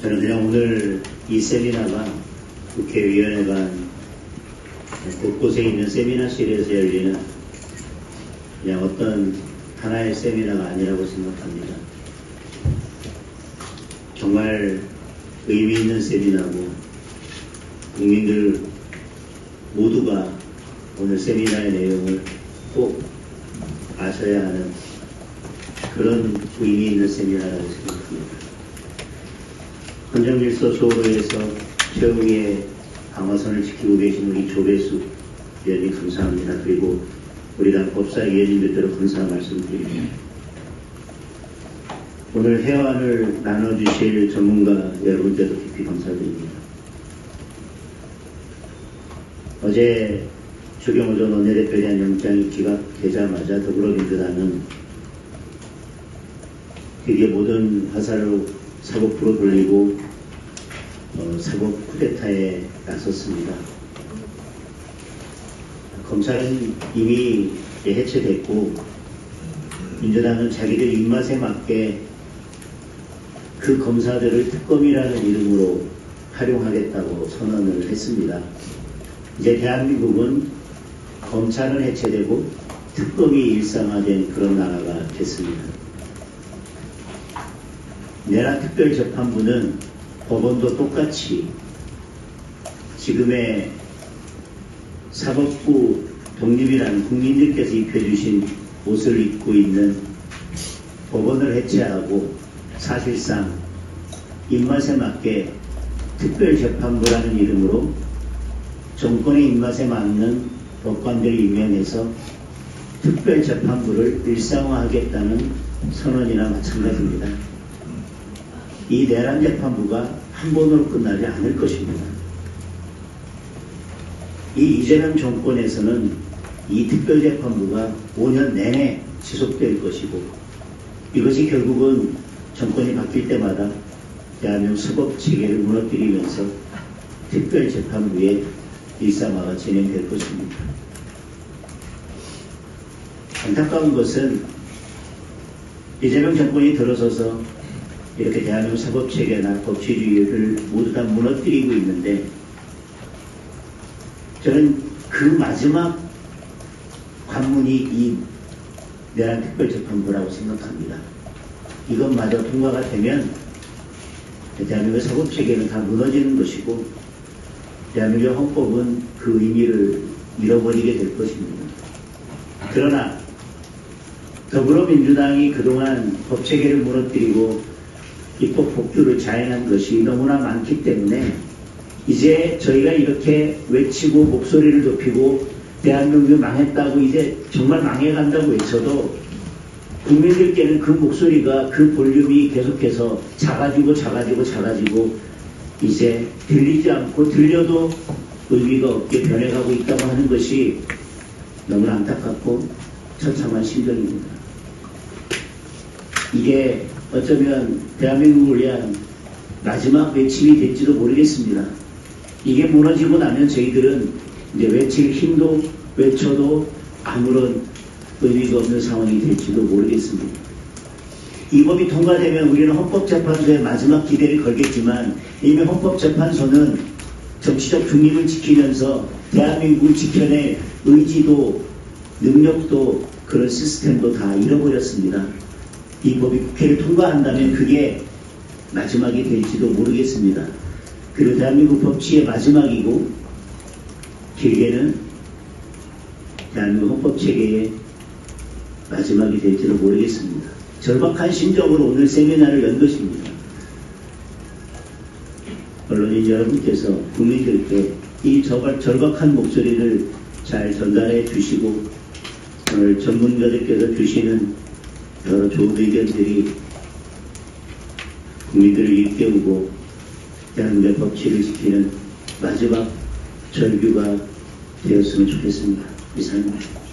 저는 그냥 오늘 이 세미나가 국회의원회관 곳곳에 있는 세미나실에서 열리는 그냥 어떤 하나의 세미나가 아니라고 생각합니다. 정말 의미 있는 세미나고 국민들 모두가 오늘 세미나의 내용을 꼭 아셔야 하는 그런 의미 있는 세미나라고 생각합니다. 헌정질서 수호로에서 최후의 방어선을 지키고 계신 우리 조배수 위원님 감사합니다. 그리고 우리 당 법사 위원님들도 감사 말씀드립니다. 오늘 해안을 나눠주실 전문가 여러분께도 깊이 감사드립니다. 어제 주경호 전 원내대표에 대한 영장이 기각되자마자 더불어민주당은 드디어 모든 화살로 사법부로 돌리고 어, 사법 쿠데타에 나섰습니다. 검찰은 이미 해체됐고 민주당은 자기들 입맛에 맞게 그 검사들을 특검이라는 이름으로 활용하겠다고 선언을 했습니다. 이제 대한민국은 검찰은 해체되고 특검이 일상화된 그런 나라가 됐습니다. 내란 특별재판부는 법원도 똑같이 지금의 사법부 독립이라는 국민들께서 입혀주신 옷을 입고 있는 법원을 해체하고 사실상 입맛에 맞게 특별재판부라는 이름으로 정권의 입맛에 맞는 법관들을 임명해서 특별재판부를 일상화하겠다는 선언이나 마찬가지입니다. 이 내란 재판부가 한 번으로 끝나지 않을 것입니다. 이 이재명 정권에서는 이 특별재판부가 5년 내내 지속될 것이고 이것이 결국은 정권이 바뀔 때마다 대한민국 사법 체계를 무너뜨리면서 특별재판부의 일상화가 진행될 것입니다. 안타까운 것은 이재명 정권이 들어서서 이렇게 대한민국 사법체계나 법치주의를 모두 다 무너뜨리고 있는데 저는 그 마지막 관문이 이 내란 특별재판부라고 생각합니다. 이것마저 통과가 되면 대한민국 사법체계는 다 무너지는 것이고 대한민국 헌법은 그 의미를 잃어버리게 될 것입니다. 그러나 더불어민주당이 그동안 법체계를 무너뜨리고 입법 폭주를 자행한 것이 너무나 많기 때문에 이제 저희가 이렇게 외치고 목소리를 높이고 대한민국이 망했다고 이제 정말 망해간다고 외쳐도 국민들께는 그 목소리가 그 볼륨이 계속해서 작아지고 작아지고 작아지고 이제 들리지 않고 들려도 의미가 없게 변해가고 있다고 하는 것이 너무나 안타깝고 처참한 심정입니다. 이게 어쩌면 대한민국을 위한 마지막 외침이 될지도 모르겠습니다. 이게 무너지고 나면 저희들은 이제 외칠 힘도 외쳐도 아무런 의미가 없는 상황이 될지도 모르겠습니다. 이 법이 통과되면 우리는 헌법재판소에 마지막 기대를 걸겠지만 이미 헌법재판소는 정치적 중립을 지키면서 대한민국을 지켜낼 의지도 능력도 그런 시스템도 다 잃어버렸습니다. 이 법이 국회를 통과한다면 그게 마지막이 될지도 모르겠습니다. 그리고 대한민국 법치의 마지막이고 길게는 대한민국 헌법 체계의 마지막이 될지도 모르겠습니다. 절박한 심정으로 오늘 세미나를 연 것입니다. 언론인 여러분께서 국민들께 이 절박한 목소리를 잘 전달해 주시고 오늘 전문가들께서 주시는 좋은 의견들이 국민들을 일깨우고 대한민국의 법치를 지키는 마지막 절규가 되었으면 좋겠습니다. 이상입니다.